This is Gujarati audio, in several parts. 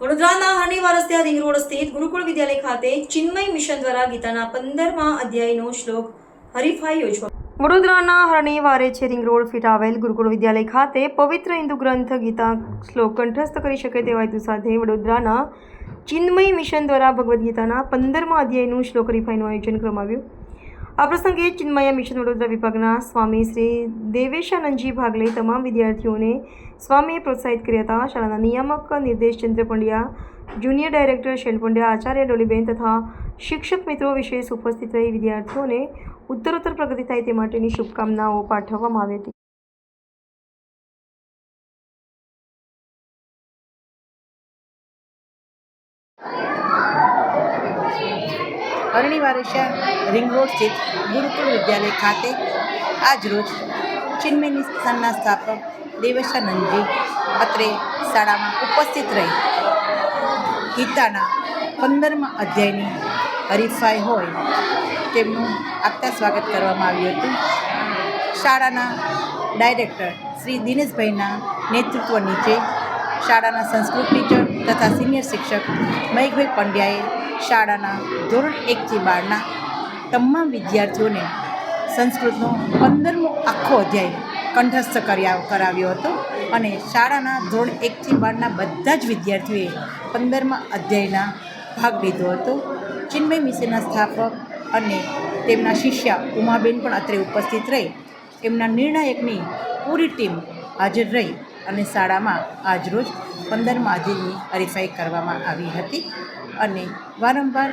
હરણી રસ્તે રિંગ રોડ સ્થિત ગુરુકુળ વિદ્યાલય ખાતે ચિન્મય મિશન દ્વારા ગીતાના પંદરમા અધ્યાયનો શ્લોક હરીફાઈ યોજવા વડોદરાના હરણીવારે છે રિંગ રોડ ફીટ આવેલ ગુરુકુળ વિદ્યાલય ખાતે પવિત્ર હિન્દુ ગ્રંથ ગીતા શ્લોક કંઠસ્થ કરી શકે તેવા હેતુ સાથે વડોદરાના ચિન્મય મિશન દ્વારા ભગવદ્ ગીતાના પંદરમા અધ્યાયનું શ્લોક હરીફાઈનું આયોજન કરવામાં આવ્યું. આ પ્રસંગે ચિન્મયા મિશન વડોદરા વિભાગના સ્વામી શ્રી દેવેશાનંદજી ભાગ લઈ તમામ વિદ્યાર્થીઓને સ્વામીએ પ્રોત્સાહિત કર્યા હતા. શાળાના નિયામક નિર્દેશ ચંદ્ર પંડ્યા, જુનિયર ડાયરેક્ટર શૈલ પંડ્યા, આચાર્ય ડોલીબેન તથા શિક્ષક મિત્રો વિશેષ ઉપસ્થિત રહી વિદ્યાર્થીઓને ઉત્તરોત્તર પ્રગતિ થાય તે માટેની શુભકામનાઓ પાઠવવામાં આવી હતી. અરણી વારેશા રિંગ રોડ સ્થિત ગુરુકુળ વિદ્યાલય ખાતે આજરોજ ચિન્મય સંસ્થાનના સ્થાપક દેવેશાનંદજી અત્રે શાળામાં ઉપસ્થિત રહી. ગીતાના પંદરમા અધ્યાયની હરીફાઈ હોય તેમનું આપતા સ્વાગત કરવામાં આવ્યું હતું. શાળાના ડાયરેક્ટર શ્રી દિનેશભાઈના નેતૃત્વ નીચે શાળાના સંસ્કૃત ટીચર તથા સિનિયર શિક્ષક મયકભાઈ પંડ્યાએ શાળાના ધોરણ એકથી બારના તમામ વિદ્યાર્થીઓને સંસ્કૃતનો પંદરમો આખો અધ્યાય કંઠસ્થ કર્યા કરાવ્યો હતો અને શાળાના ધોરણ એકથી બારના બધા જ વિદ્યાર્થીઓએ પંદરમા અધ્યાયના ભાગ લીધો હતો. ચિન્મય મિશનના સ્થાપક અને તેમના શિષ્યા ઉમાબેન પણ અત્રે ઉપસ્થિત રહી. એમના નિર્ણાયકની પૂરી ટીમ હાજર રહી. અને શાળામાં આજરોજ પંદર અધ્યાયની હરીફાઈ કરવામાં આવી હતી અને વારંવાર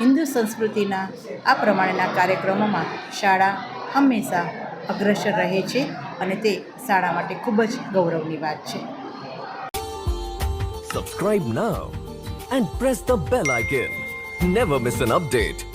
હિન્દુ સંસ્કૃતિના આ પ્રમાણેના કાર્યક્રમોમાં શાળા હંમેશા અગ્રસર રહે છે અને તે શાળા માટે ખૂબ જ ગૌરવની વાત છે subscribe now and press the bell icon never miss an update.